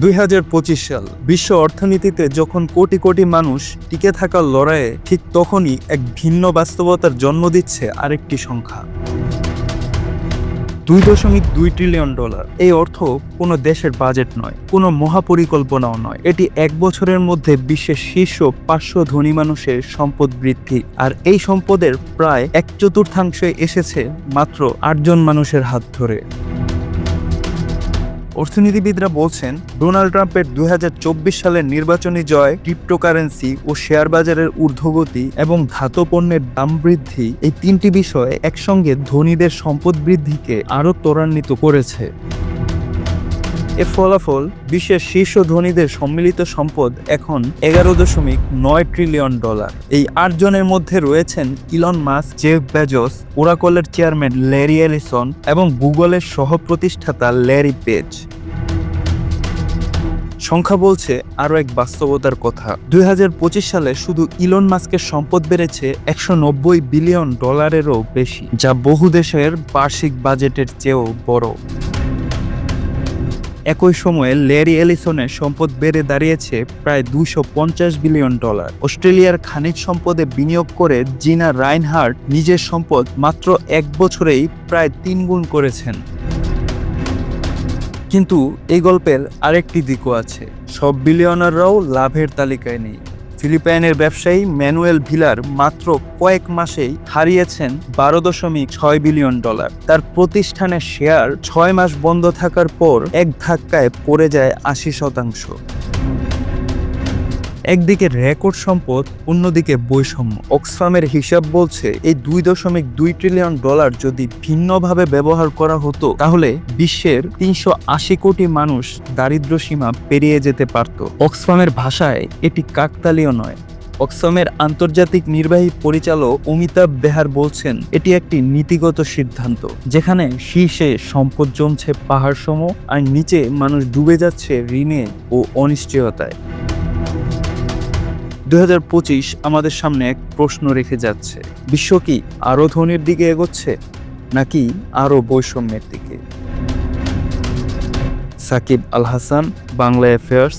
দুই হাজার পঁচিশ সাল, বিশ্ব অর্থনীতিতে যখন কোটি কোটি মানুষ টিকে থাকার লড়াইয়ে, ঠিক তখনই এক ভিন্ন বাস্তবতার জন্ম দিচ্ছে আরেকটি সংখ্যা। দুই দশমিক দুই ট্রিলিয়ন ডলার এই অর্থ কোনো দেশের বাজেট নয়, কোনো মহাপরিকল্পনাও নয়। এটি এক বছরের মধ্যে বিশ্বের শীর্ষ পাঁচশো ধনী মানুষের সম্পদ বৃদ্ধি। আর এই সম্পদের প্রায় এক চতুর্থাংশে এসেছে মাত্র আটজন মানুষের হাত ধরে। অর্থনীতিবিদরা বলছেন, ডোনাল্ড ট্রাম্পের দু হাজার চব্বিশ সালের নির্বাচনী জয় ক্রিপ্টোকারেন্সি ও শেয়ার বাজারের ঊর্ধ্বগতি এবং ধাতু পণ্যের দাম বৃদ্ধি এই তিনটি বিষয়ে একসঙ্গে ধনীদের সম্পদ বৃদ্ধিকে আরও ত্বরান্বিত করেছে। এর ফলাফল বিশ্বের শীর্ষ ধনীদের সম্মিলিত সম্পদ এখন এগারো দশমিক নয় ট্রিলিয়ন ডলার। এই আটজনের মধ্যে রয়েছেন ইলন মাস জেফ বেজস, ওরাকলের চেয়ারম্যান ল্যারি এলিসন এবং গুগলের সহ প্রতিষ্ঠাতা ল্যারি পেজ। সংখ্যা বলছে আরও এক বাস্তবতার কথা। দুই হাজার পঁচিশ সালে শুধু ইলন মাস্কের সম্পদ বেড়েছে একশো নব্বই বিলিয়ন ডলারেরও বেশি, যা বহু দেশের বার্ষিক বাজেটের চেয়েও বড়। একই সময়ে লেরি এলিসনের সম্পদ বেড়ে দাঁড়িয়েছে প্রায় দুশো বিলিয়ন ডলার। অস্ট্রেলিয়ার খানিজ সম্পদে বিনিয়োগ করে জিনা রাইনহার্ট নিজের সম্পদ মাত্র এক বছরেই প্রায় তিন গুণ করেছেন। কিন্তু এই গল্পের আরেকটি দিকও আছে। সব বিলিয়নাররাও লাভের তালিকায় নেই। ফিলিপাইনের ব্যবসায়ী ম্যানুয়েল ভিলার মাত্র কয়েক মাসেই হারিয়েছেন বারো দশমিক ছয় বিলিয়ন ডলার। তার প্রতিষ্ঠানের শেয়ার ছয় মাস বন্ধ থাকার পর এক ধাক্কায় পড়ে যায় আশি শতাংশ। একদিকে রেকর্ড সম্পদ, অন্যদিকে বৈষম্য। অক্সফামের হিসাব বলছে, এই দুই দশমিক দুই ট্রিলিয়ন ডলার যদি ভিন্নভাবে ব্যবহার করা হতো, তাহলে বিশ্বের তিনশো আশি কোটি মানুষ দারিদ্র সীমা পেরিয়ে যেতে পারত। অক্সফামের ভাষায় এটি কাকতালীয় নয়। অক্সফামের আন্তর্জাতিক নির্বাহী পরিচালক অমিতাভ বেহার বলছেন, এটি একটি নীতিগত সিদ্ধান্ত, যেখানে শীর্ষে সম্পদ জমছে পাহাড়সম আর নিচে মানুষ ডুবে যাচ্ছে ঋণে ও অনিশ্চয়তায়। দুই হাজার পঁচিশ আমাদের সামনে এক প্রশ্ন রেখে যাচ্ছে। বিশ্ব কি আরও ধনির দিকে এগোচ্ছে, নাকি আরও বৈষম্যের দিকে? সাকিব আল হাসান, বাংলা অ্যাফেয়ার্স